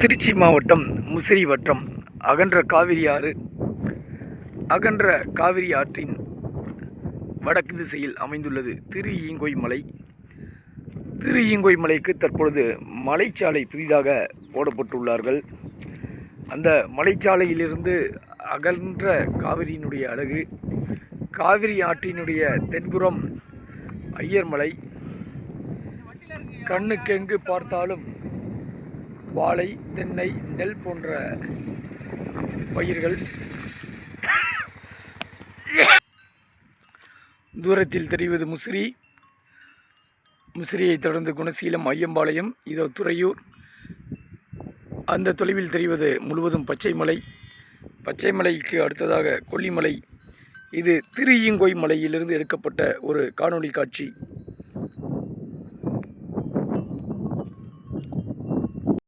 திருச்சி மாவட்டம் முசிறி வட்டம் அகன்ற காவிரி ஆறு அகன்ற காவிரி ஆற்றின் வடக்கு திசையில் அமைந்துள்ளது திரு ஈங்கொய் மலை. திரு ஈங்கொய் மலைக்கு தற்பொழுது மலைச்சாலை புதிதாக போடப்பட்டுள்ளார்கள். அந்த மலைச்சாலையிலிருந்து அகன்ற காவிரியினுடைய அழகு காவிரி ஆற்றினுடைய தென்புறம் ஐயர் மலை. கண்ணுக்கெங்கு பார்த்தாலும் வாழை தென்னை நெல் போன்ற பயிர்கள் தூரத்தில் தெரிவது முசிறி. முசிறியை தொடர்ந்து குணசீலம் ஐயம்பாளையம் இதோ துறையூர். அந்த தொலைவில் தெரிவது முழுவதும் பச்சைமலை பச்சைமலைக்கு பச்சை மலைக்கு அடுத்ததாக கொல்லிமலை. இது திரு மலையிலிருந்து எடுக்கப்பட்ட ஒரு காணொளி காட்சி.